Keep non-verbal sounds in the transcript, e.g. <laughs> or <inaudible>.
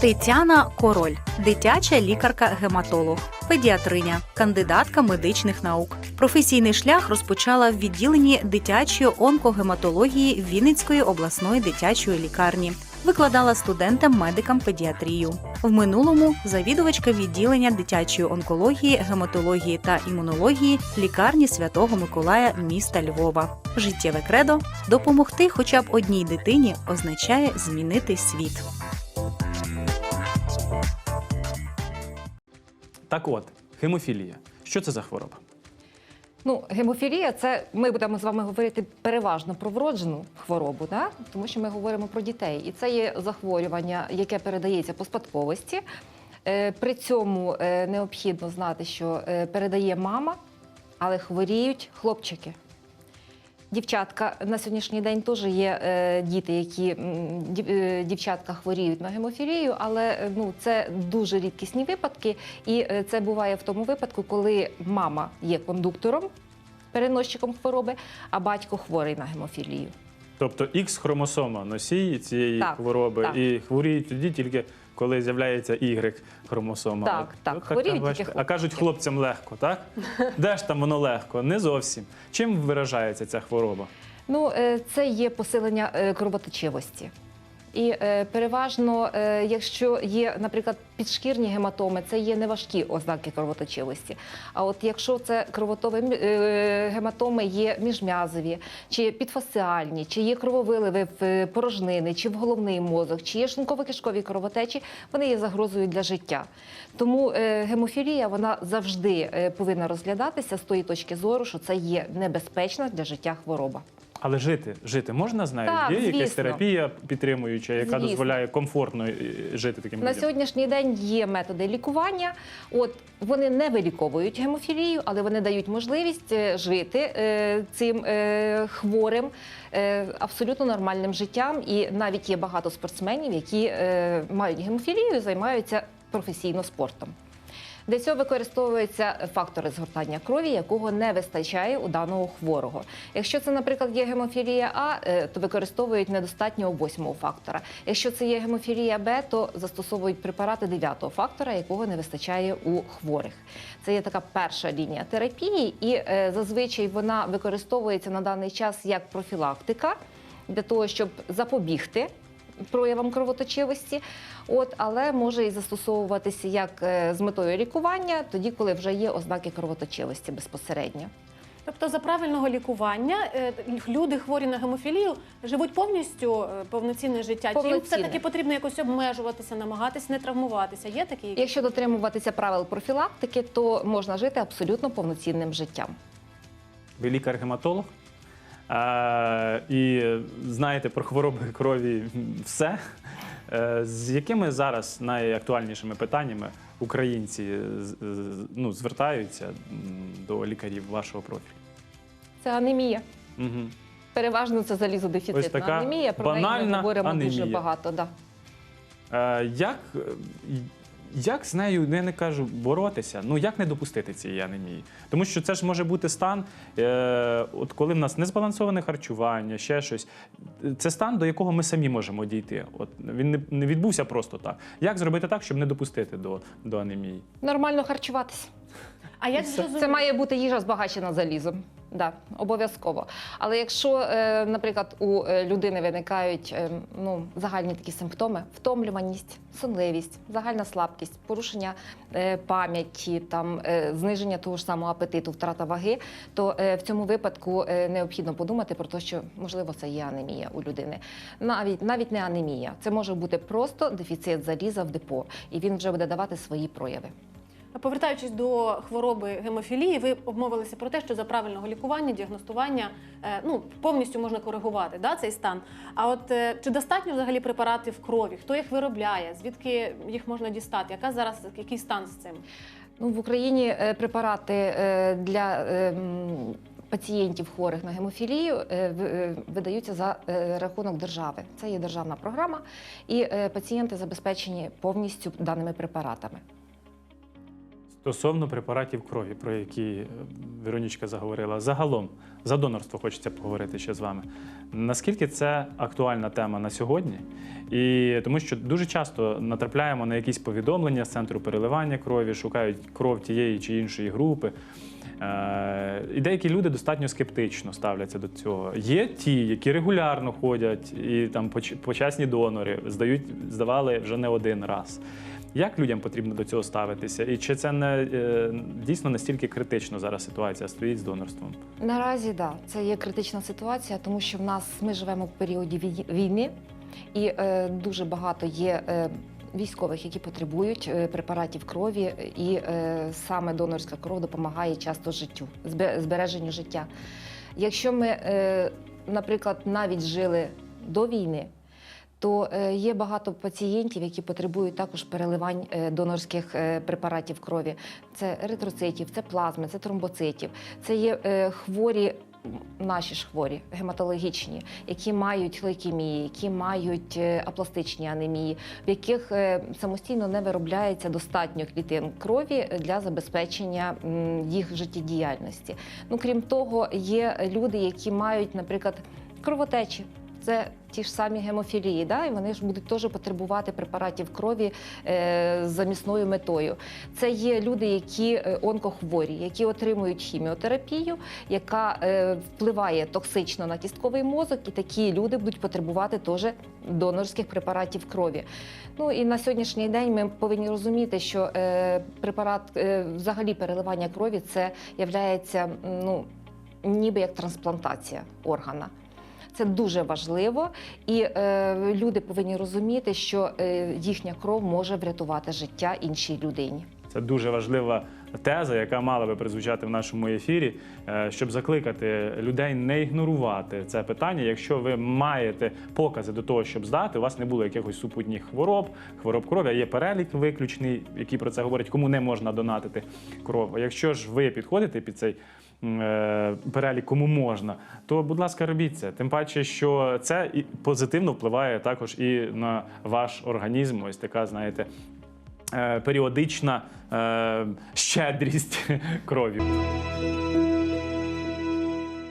Тетяна Король, дитяча лікарка-гематолог, педіатриня, кандидатка медичних наук. Професійний шлях розпочала в відділенні дитячої онкогематології Вінницької обласної дитячої лікарні. Викладала студентам-медикам педіатрію. В минулому завідувачка відділення дитячої онкології, гематології та імунології лікарні Святого Миколая міста Львова. Життєве кредо допомогти хоча б одній дитині означає змінити світ. Так от, гемофілія. Що це за хвороба? Ну, гемофілія це ми будемо з вами говорити переважно про вроджену хворобу, да? тому що ми говоримо про дітей. І це є захворювання, яке передається по спадковості. Е, При цьому е, необхідно знати, що е, передає мама, але хворіють хлопчики. Дівчатка на сьогоднішній день теж є е, діти, які е, дівчатка хворіють на гемофілію, але ну це дуже рідкісні випадки, і це буває в тому випадку, коли мама є кондуктором, переносчиком хвороби, а батько хворий на гемофілію. Тобто X-хромосома носій цієї Так, хвороби, так. і хворіють тоді тільки коли з'являється Y-хромосома. Так, От- так, от хворіють тільки бачите. А кажуть, хлопцям легко, так? Де ж там воно легко? Не зовсім. Чим виражається ця хвороба? Ну, е, це є посилення е, кровоточивості. І е, переважно, е, якщо є, наприклад, підшкірні гематоми, це є неважкі ознаки кровоточивості. А от якщо це кровотові е, гематоми є міжм'язові, чи підфасіальні, чи є крововиливи в порожнини, чи в головний мозок, чи є шлунково-кишкові кровотечі, вони є загрозою для життя. Тому гемофілія вона завжди повинна розглядатися з тої точки зору, що це є небезпечна для життя хвороба. Але жити, жити можна з нею? Так, Є якась терапія підтримуюча, яка Звісно. дозволяє комфортно е, жити таким На людям? сьогоднішній день є методи лікування. От вони не виліковують гемофілію, але вони дають можливість е, жити е, цим е, хворим е, абсолютно нормальним життям. І навіть є багато спортсменів, які е, мають гемофілію і займаються професійно спортом. Для цього використовуються фактори згортання крові, якого не вистачає у даного хворого. Якщо це, наприклад, є гемофілія А, е, то використовують недостатньо восьмого фактора. Якщо це є гемофілія Б, то застосовують препарати дев'ятого фактора, якого не вистачає у хворих. Це є така перша лінія терапії, і е, зазвичай вона використовується на даний час як профілактика для того, щоб запобігти проявам кровоточивості, от але може і застосовуватися як е, з метою лікування, тоді, коли вже є ознаки кровоточивості безпосередньо. Тобто за правильного лікування е, люди хворі на гемофілію живуть повністю е, повноцінне життя. Чи їм все-таки потрібно якось обмежуватися, намагатись не травмуватися? Є такі? Якщо дотримуватися правил профілактики, то можна жити абсолютно повноцінним життям. Ви лікар-гематолог. І знаєте про хвороби крові все. Е, З якими зараз найактуальнішими питаннями українці з- з- ну, звертаються до лікарів вашого профілю? Це анемія. Угу. Переважно це залізодефіцитна анемія. Про неї ми говоримо дуже багато. Да. Е, як, е, як з нею не, не кажу боротися? Ну як не допустити цієї анемії? Тому що це ж може бути стан, е, от коли в нас незбалансоване харчування, ще щось. Це стан, до якого ми самі можемо дійти. От він не, не відбувся просто так. Як зробити так, щоб не допустити до, до анемії? Нормально харчуватися. А як зрозуміти? Це має бути їжа збагачена залізом. Да, обов'язково. Але якщо, е, наприклад, у е, людини виникають е, ну, загальні такі симптоми: втомлюваність, сонливість, загальна слабкість, порушення пам'яті, там зниження того ж самого апетиту, втрата ваги, то в цьому випадку необхідно подумати про те, що можливо це є анемія у людини. Навіть навіть не анемія, це може бути просто дефіцит заліза в депо, і він вже буде давати свої прояви. Повертаючись до хвороби гемофілії, ви обмовилися про те, що за правильного лікування, діагностування е, ну повністю можна коригувати да, цей стан. А от е, чи достатньо взагалі препаратів в крові? Хто їх виробляє? Звідки їх можна дістати? Яка зараз який стан з цим? Ну, в Україні е, препарати для пацієнтів хворих на гемофілію видаються за рахунок держави. Це є державна програма, і пацієнти забезпечені повністю даними препаратами. Стосовно препаратів крові, про які е, Веронічка заговорила, загалом за донорство хочеться поговорити ще з вами. Наскільки це актуальна тема на сьогодні? І тому що дуже часто натрапляємо на якісь повідомлення з центру переливання крові, шукають кров тієї чи іншої групи. Е, І деякі люди достатньо скептично ставляться до цього. Є ті, які регулярно ходять і там поч- почесні донори здають, здавали вже не один раз. Як людям потрібно до цього ставитися? І чи це не е, дійсно настільки критично зараз ситуація стоїть з донорством? Наразі да, це є критична ситуація, тому що в нас ми живемо в періоді вій- війни, і е, дуже багато є. Е, Військових, які потребують е, препаратів крові, і е, саме донорська кров допомагає часто життю, збереженню життя. Якщо ми, е, наприклад, навіть жили до війни, то е, є багато пацієнтів, які потребують також переливань е, донорських е, препаратів крові. Це еритроцитів, це плазми, це тромбоцитів, це є хворі. Наші ж хворі гематологічні, які мають лейкемії, які мають апластичні анемії, в яких самостійно не виробляється достатньо клітин крові для забезпечення їх життєдіяльності. Ну крім того, є люди, які мають, наприклад, кровотечі. Це ті ж самі гемофілії, да? і вони ж будуть теж потребувати препаратів крові е, з замісною метою. Це є люди, які е, онкохворі, які отримують хіміотерапію, яка е, впливає токсично на кістковий мозок, і такі люди будуть потребувати теж донорських препаратів крові. Ну і на сьогоднішній день ми повинні розуміти, що е, препарат е, взагалі переливання крові це являється ну, ніби як трансплантація органа. Це дуже важливо, і е, люди повинні розуміти, що е, їхня кров може врятувати життя іншій людині. Це дуже важлива теза, яка мала би прозвучати в нашому ефірі, е, щоб закликати людей не ігнорувати це питання. Якщо ви маєте покази до того, щоб здати, у вас не було якихось супутніх хвороб, хвороб крові, а є перелік виключний, який про це говорить, кому не можна донатити кров. Якщо ж ви підходите під цей е, перелік, кому можна, то будь ласка, робіть це. Тим паче, що це і позитивно впливає також і на ваш організм. Ось така, знаєте, періодична е, щедрість <laughs> крові.